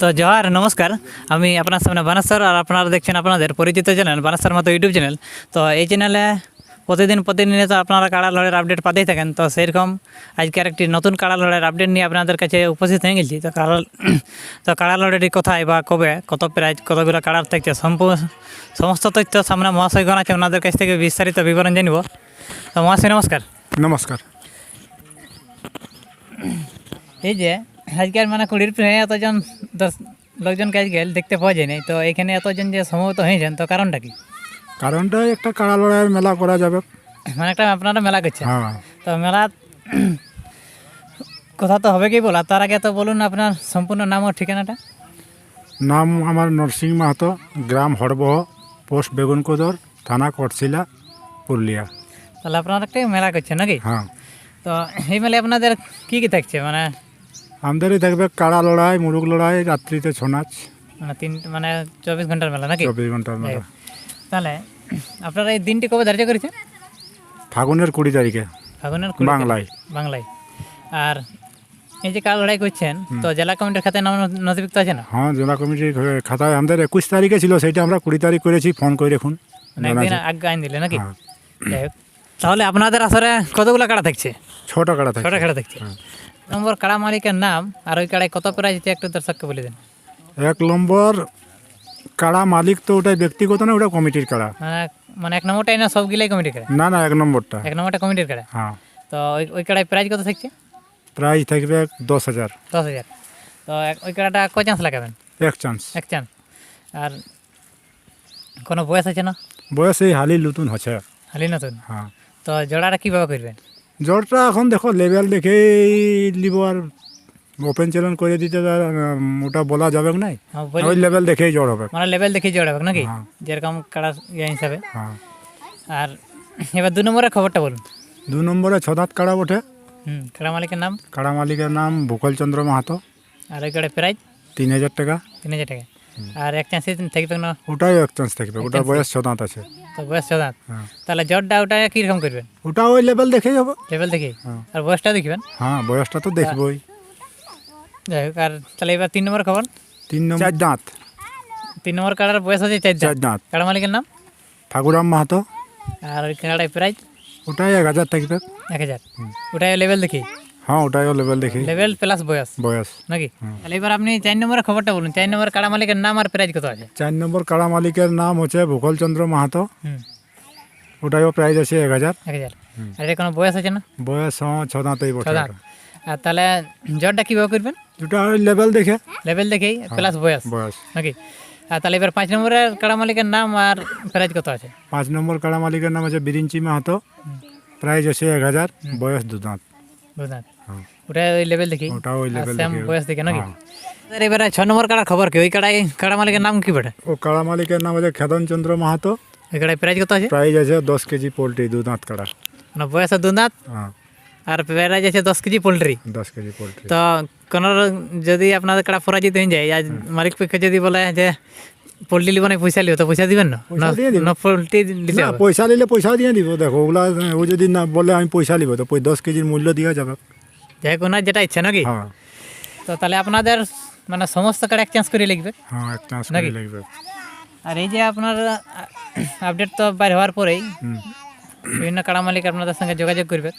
তো জোহার, নমস্কার। আমি আপনার সামনে বানেশ্বর আর আপনারা দেখছেন আপনাদের পরিচিত চ্যানেল বানেশ্বর মতো ইউটিউব চ্যানেল তো এই চ্যানেলে প্রতিদিন প্রতিনিয়ত আপনারা কাড়া লড়াইয়ের আপডেট পাতেই থাকেন। তো সেরকম আজকের একটি নতুন কাড়া লড়াইয়ের আপডেট নিয়ে আপনাদের কাছে উপস্থিত হয়ে গেছি। তো কাড়া তো কাড়া লড়াইটি কোথায় বা কবে, কত প্রাইজ কতগুলো কাড়ার থাকছে সম্পূর্ণ সমস্ত তথ্য সামনে মহাশয়গণ আছে, ওনাদের কাছ থেকে বিস্তারিত বিবরণ জানিব। তো মহাশয়, নমস্কার। নমস্কার। এই যে আজকের মানে কুড়ির প্রায় এতজন দশ লোকজনকে আজকে দেখতে পাওয়া যায় নাই। তো এখানে এতজন যে সম্ভবত হয়েছেন তো কারণটা কি? কারণটা একটা কাড়া লড়াইয়ের মেলা করা যাবে। মানে একটা আপনারা মেলা করছেন। হ্যাঁ। তো মেলা কথা তো হবে কি বলা? তার আগে তো বলুন আপনার সম্পূর্ণ নাম ও ঠিকানাটা। নাম আমার নরসিং মাহাতো গ্রাম হরবহ পোস্ট বেগুনকোদর থানা কটশিলা পুরুলিয়া। তাহলে আপনারা একটা মেলা করছেন নাকি? হ্যাঁ। তো এই মেলে আপনাদের কি কি থাকছে? মানে আমাদেরই দেখবে কাড়া লড়াই মুরুগ লড়াই রাত্রিতে ছৌ নাচ। মানে তিন মানে চব্বিশ ঘণ্টার মেলা নাকি? চব্বিশ ঘণ্টার মেলা। তাহলে আপনারা এই দিনটি কবে ধার্য করেছেন? ফাগুনের কুড়ি তারিখে। ফাগুনের বাংলায়। বাংলায়। আর এই যে কাল লড়াই করছেন তো জেলা কমিটির খাতে নাম নথিভুক্ত আছে না? হ্যাঁ জেলা কমিটির খাতায় আমাদের একুশ তারিখে ছিল সেটা আমরা কুড়ি তারিখ করেছি ফোন করে দেখুন। মানে একদিন আগে আইন দিলে নাকি? হ্যাঁ। যাই হোক। তাহলে আপনাদের আসরে কতগুলো কাড়া থাকছে? ছটা কাড়া থাকে ছটা কাড়া থাকছে। হ্যাঁ। নম্বর কাড়া মালিকের নাম আর ওই কাড়ায় কত প্রাইজ আছে একটু দর্শককে বলে দেন। এক নম্বর কাড়া মালিক তো ওটা ব্যক্তিগত না ওটা কমিটির কাড়া। মানে মানে এক নম্বরটাই না সবগুলাই কমিটির কাড়া? না না এক নম্বরটা। এক নম্বরটা কমিটির কাড়া? হ্যাঁ। তো ওই ওই কাড়ায় প্রাইজ কত থাকছে? প্রাইস থাকবে দশ হাজার। দশ হাজার। তো ওই কাড়াটা ক চান্স লাগাবেন? এক চান্স। এক চান্স। আর কোনো বয়স আছে না? বয়স এই হালি নতুন হচ্ছে। হালি নতুন? হ্যাঁ। তো জোড়াটা কীভাবে করবেন? জ্বরটা এখন দেখো লেভেল দেখেই নিব আর ওপেন চ্যালেঞ্জ করে দিতে তো আর, উম, ওটা বলা যাবে না হ্যাঁ, বলি- ওই লেভেল দেখেই জ্বর হবে। মানে লেভেল দেখে জোড়া হবে নাকি? হ্যাঁ। যেরকম কাড়া ইয়ে হিসাবে। হ্যাঁ। আর এবার দু নম্বরের খবরটা বলুন। দু নম্বরে ছদাত কাড়া ওঠে হুম কাড়া মালিকের নাম? কাড়া মালিকের নাম ভূকল চন্দ্র মাহাতো। আর ওই কাড়া প্রাইজ তিন হাজার টাকা। তিন হাজার টাকা। আর এক চান্স থাকবে না? ওটাই এক চান্স থাকবে ওটার বয়স ছদাঁত আছে। তো বয়স ছদাঁত হ্যাঁ। তাহলে জ্বরটা ওটা কীরকম করবেন ওটা ওই লেভেল দেখেই হবে। লেভেল দেখি। আর বয়সটা দেখবেন? হ্যাঁ বয়সটা তো দেখবই। যাই হোক আর তাহলে এবার তিন নম্বর খবর? তিন নম্বর চার দাঁত। তিন নম্বর কাড়ার বয়স আছে চার চার দাঁত। দাঁত কাড়া মালিকের নাম? ঠাকুরাম মাহাতো। আর ওই কাড়ায় প্রাইজ? ওটাই এক হাজার থাকবে। এক হাজার। ওটাই লেভেল দেখি হ্যাঁ ওটাই লেভেল দেখি লেভেল প্লাস বয়স বয়স নাকি তাহলে এবার আপনি চার নম্বরের খবরটা বলুন। চার নম্বর কাড়া মালিকের নাম আর প্রাইজ কত আছে? চার নম্বর কাড়া মালিকের নাম হচ্ছে ভূগোল চন্দ্র মাহাতো। হুম। ওটাইও প্রাইস আছে এক হাজার। এক হাজার। আর এটা কোনো বয়স আছে না? বয়স হ্যাঁ ছ দাঁতেই বছর। ছদাঁত। আর তাহলে জ্বরটা কীভাবে করবেন? দুটা ওই লেভেল দেখে। লেভেল দেখেই প্লাস বয়স বয়স নাকি? আর তাহলে এবার পাঁচ নম্বরের কাড়া মালিকের নাম আর প্রাইজ কত আছে? পাঁচ নম্বর কাড়া মালিকের নাম আছে বিরিঞ্চি মাহাতো। প্রাইস আছে এক হাজার বয়স দু দাঁত বুঝলেন হ্যাঁ। ওটা ওই লেভেল দেখি। ওটা ওই লেভেল সেম দেখে। বয়স দেখে নাকি? হ্যাঁ। আর এবারে ছ নম্বর কাড়ার খবর কি? ওই কাড়াই কাড়া মালিকের নাম কি বেটা? ও কাড়া মালিকের নাম আছে খেদন চন্দ্র মাহাতো। ওই কাড়াই প্রাইজ কত আছে? প্রাইস আছে দশ কেজি পোলট্রি দু দাঁত কাড়া। মানে বয়স দু দাঁত হ্যাঁ। আর প্রাইজ আছে দশ কেজি পোলট্রি? দশ কেজি পোলট্রি। তো কোনো যদি আপনাদের কাড়া পরাজিত হয়ে যায় আজ মালিক পক্ষে যদি বলে যে পোলট্রি লিব না পয়সা লিব তো পয়সা দিবেন না? পয়সা দিয়ে দিব। না পোলট্রি দিতে না হবে। পয়সা নিলে পয়সা দিয়ে দিব। দেখো ওগুলা ও যদি না বলে আমি পয়সা নিব তো ওই দশ কেজির মূল্য দেওয়া যাবে। যাই হোক ওনার যেটা ইচ্ছা নাকি? হ্যাঁ। তো তাহলে আপনাদের মানে সমস্ত কার্ড এক্সচেঞ্জ করে লিখবে। হ্যাঁ এক নাকি? করে লাগবে আর এই যে আপনার আপডেট তো বাইর হওয়ার পরেই বিভিন্ন কাড়া মালিক আপনাদের সঙ্গে যোগাযোগ করবে।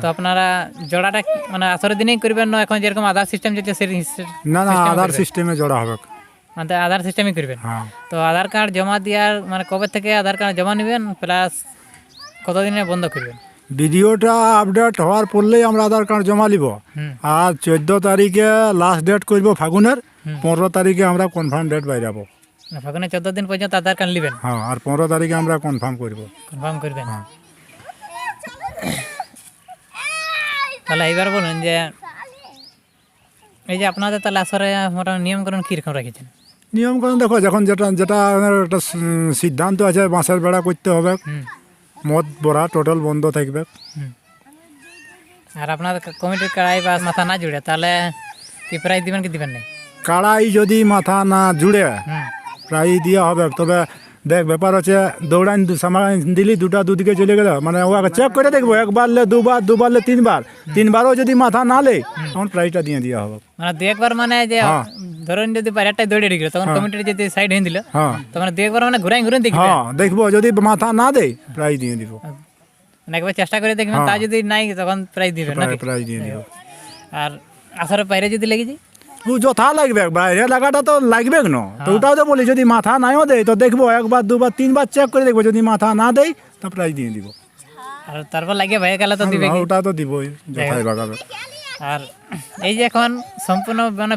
তো আপনারা জোড়াটা মানে আসরের দিনেই করবেন না এখন যেরকম আধার সিস্টেম যেটা সেই না না আধার সিস্টেমে জড়া হবে। মানে আধার সিস্টেমই করবেন? হ্যাঁ। তো আধার কার্ড জমা দেওয়ার মানে কবে থেকে আধার কার্ড জমা নেবেন প্লাস কতদিনে বন্ধ করবেন? ভিডিওটা আপডেট হওয়ার পরলেই আমরা আধার কার্ড জমা নিব। আর চোদ্দ তারিখে লাস্ট ডেট করব ফাগুনের। পনেরো তারিখে আমরা কনফার্ম ডেট বাইরাবো মানে ফাগুনে চোদ্দ দিন পর্যন্ত আধার কার্ড নেবেন? হ্যাঁ আর পনেরো তারিখে আমরা কনফার্ম করব। কনফার্ম করবেন? হ্যাঁ। তাহলে এইবার বলুন যে এই যে আপনাদের তাহলে আসরে মোটামুটি নিয়মকরণ কীরকম রেখেছেন? নিয়মকানুন দেখো যখন যেটা যেটা একটা সিদ্ধান্ত আছে বাঁশের বেড়া করতে হবে। মদ বড়া টোটাল বন্ধ থাকবে। হুম। আর আপনার কমিটির কাড়াই বা মাথা না জুড়ে তাহলে কি প্রাইজ দিবেন কি দিবেন না? কাড়াই যদি মাথা না জুড়ে হুম। প্রায় দেওয়া হবে। তবে দেখ ব্যাপার হচ্ছে দৌড়ান দু- সামাল দিলি দুটা দুদিকে চলে গেল। মানে ওকে চেক করে দেখব একবার লে দুবার দুবার লে তিনবার। তিনবারও যদি মাথা না লে তখন প্রাইজটা দিয়ে দেওয়া হবে। মানে দু একবার মানে যে হ্যাঁ। ধরুন যদি বাইরেটাই দৌড়ে ঢুকলো তখন কমিটির যদি সাইড হয়ে দিল হ্যাঁ। তো মানে দু একবার মানে ঘুরাই ঘুরে দেখবে। হ্যাঁ দেখব যদি মাথা না দেয় প্রাইজ দিয়ে দিব। মানে একবার চেষ্টা করে দেখবেন হ্যাঁ। তা যদি নাই তখন প্রাইজ দিবেন নাকি? প্রাইজ দিয়ে দিব। আর আসার বাইরে যদি লেগে যায়? ও যথা লাগবে বাইরে লাগাটা তো লাগবে না তো ওটাও তো বলি যদি মাথা নাইও দেয় তো দেখব একবার দুবার তিনবার চেক করে দেখব যদি মাথা না দেয় তো প্রাইজ দিয়ে দিব। আর তারপর লাগিয়ে ভয়ে গেলে তো দিবে হ্যাঁ, ওটা তো দিবই যথাই লাগাবে। আর এই যে এখন সম্পূর্ণ মানে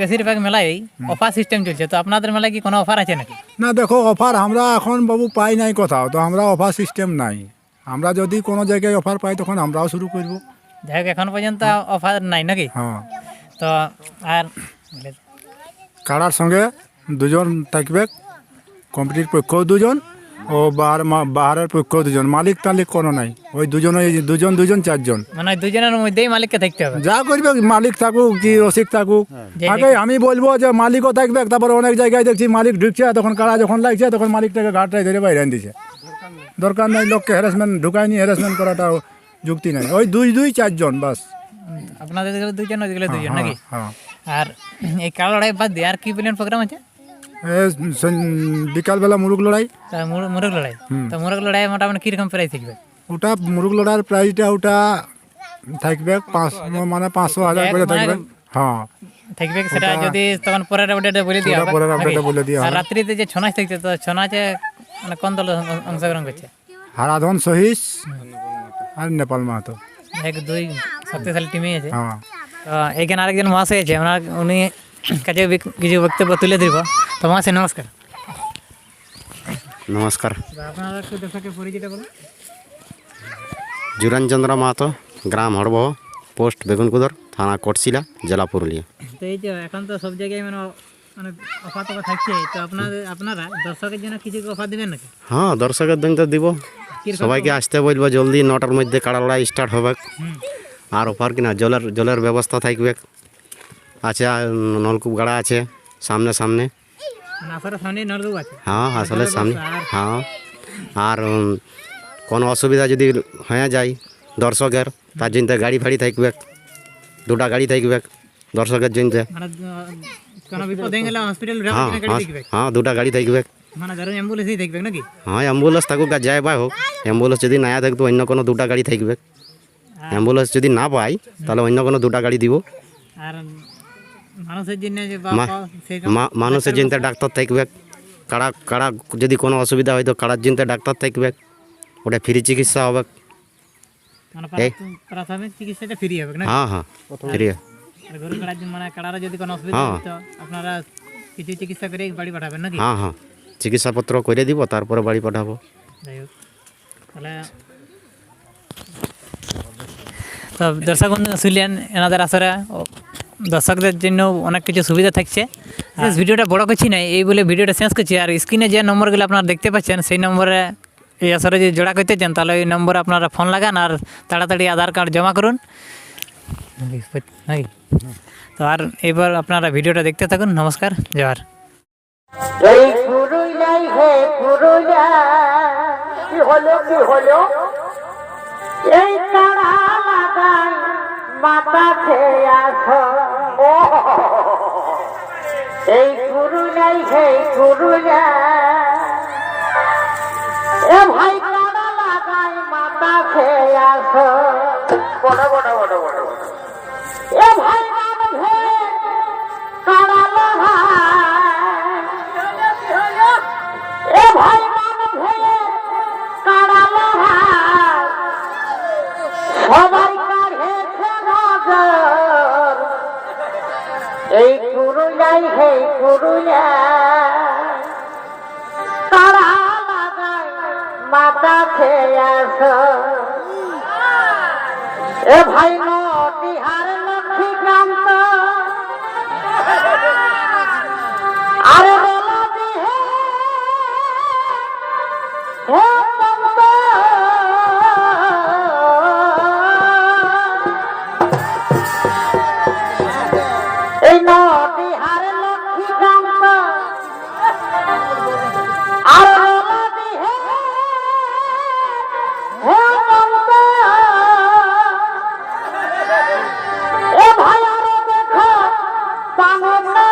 বেশিরভাগ মেলায় অফার সিস্টেম চলছে তো আপনাদের মেলায় কি কোনো অফার আছে নাকি? না দেখো অফার আমরা এখন বাবু পাই নাই কোথাও তো আমরা অফার সিস্টেম নাই। আমরা যদি কোনো জায়গায় অফার পাই তখন আমরাও শুরু করব। যাই হোক এখন পর্যন্ত অফার নাই নাকি? হ্যাঁ। তো আর কাড়ার সঙ্গে দুজন থাকবে কমিটির পক্ষও দুজন ও বাহার মা- বাহারের পক্ষও দুজন। মালিক টালিক কোনো নাই। ওই দুজন ওই দুজন দুজন চারজন। মানে দুজনের মধ্যেই মালিককে থাকতে হবে। যা করবে মালিক থাকুক কি রসিক থাকুক। যে আগে আমি বলব যে মালিকও থাকবে তারপরে অনেক জায়গায় দেখছি মালিক ঢুকছে তখন কারা যখন লাগছে তখন মালিকটাকে ঘাটটায় ধরে বাইরে দিছে। দরকার নাই লোককে হ্যারাসমেন্ট ঢুকায়নি হ্যারাসমেন্ট করাটা যুক্তি নাই। ওই দুই দুই চারজন বাস। আপনাদের দিকে দুজন ওইগুলো দুজন নাকি? হ্যাঁ আর এই কালো লড়াই বাদ দিয়ে আর কি প্ল্যান প্রোগ্রাম আছে? বিকালবেলা মুরুগ লড়াই। মুরগ লড়াই? তো মুরগ লড়াই মোটামুটি কীরকম প্রাইজ থাকবে? ওটা মুরুগ লড়াইয়ের প্রাইজটা ওটা থাকবে পাঁচ মানে পাঁচশো হাজার করে থাকবে। হ্যাঁ। থাকবে সেটা যদি তখন পরের আপডেটে বলে দিয়ে পরের update-এ বলে দেওয়া আর রাত্রিতে যে ছনাচ থাকছে তো ছনাচে মানে কোন দল অংশগ্রহণ করছে? হারাধন সহিস আর নেপাল মাহাতো। এক দুই শক্তিশালী টিমই আছে। হ্যাঁ। তো এইখানে আরেকজন মহাশয় আছে ওনার উনি কাছে কিছু বক্তব্য তুলে দিব তো মহাশয় নমস্কার। নমস্কার। আপনারা একটু পরিচিত জুরানচন্দ্র মাহাতো গ্রাম হড়বহ পোস্ট বেগুনকুদর থানা কটশিলা জেলা পুরুলিয়া। তো এই যে এখন তো সব জায়গায় মানে মানে অফার টফার থাকছে তো আপনাদের আপনারা দর্শকের জন্য কিছু অফার দিবেন নাকি? হ্যাঁ দর্শকের দিন তো দিব। সবাইকে আসতে বলব জলদি নটার মধ্যে কাড়া লড়াই স্টার্ট হবে। আর অফার কিনা জলের জলের ব্যবস্থা থাকবে আছে আর নলকূপ গাড়া আছে সামনে সামনে। মানে হ্যাঁ আসলে সামনে হ্যাঁ। আর কোনো অসুবিধা যদি হয়ে যায় দর্শকের তার জন্য গাড়ি ফাড়ি থাকবে দুটা গাড়ি থাকবে দর্শকের জন্য। মানে হয়ে হ্যাঁ হ্যাঁ হ্যাঁ দুটা গাড়ি থাকবে মানে হ্যাঁ অ্যাম্বুলেন্স থাকুক আর যাই পাই হোক অ্যাম্বুলেন্স যদি না থাকতো অন্য কোনো দুটা গাড়ি থাকবে অ্যাম্বুলেন্স যদি না পাই তাহলে অন্য কোনো দুটা গাড়ি দিব। আর মানুষের জন্য যে মানুষের জন্য ডাক্তার থাকবে। কাড়া কাড়া যদি কোনো অসুবিধা হয় তো কাড়ার জন্য ডাক্তার থাকবে। ওটা ফ্রি চিকিৎসা হবে। মানে প্রাথমিক চিকিৎসাটা ফ্রি হবে না? হ্যাঁ হ্যাঁ ফ্রি। গরু কাড়ার জন্য মানে কাড়ারা যদি কোনো অসুবিধা হ্যাঁ। হয় তো আপনারা কিছু চিকিৎসা করে বাড়ি পাঠাবেন নাকি? হ্যাঁ হ্যাঁ। চিকিৎসাপত্র করে দিব তারপরে বাড়ি পাঠাবো। যাই হোক। তাহলে তো দর্শক বন্ধু শুনলেন এনাদের আসরে দর্শকদের জন্য অনেক কিছু সুবিধা থাকছে। ভিডিওটা বড় করছি না এই বলে ভিডিওটা শেষ করছি। আর স্ক্রিনে যে নম্বরগুলো আপনারা দেখতে পাচ্ছেন সেই নম্বরে এই আসরে যদি জোড়া করতে চান তাহলে ওই নম্বরে আপনারা ফোন লাগান আর তাড়াতাড়ি আধার কার্ড জমা করুন। নাকি তো আর এবার আপনারা ভিডিওটা দেখতে থাকুন। নমস্কার কি হলো কি হলো? এই তারা মাথা খেয়ে এই পুরুলাই হে পুরুলা এ ভাই তারা লাগাই মাথা খেয়ে আসো বড় বড় বড় বড়। এ এ ভাই হার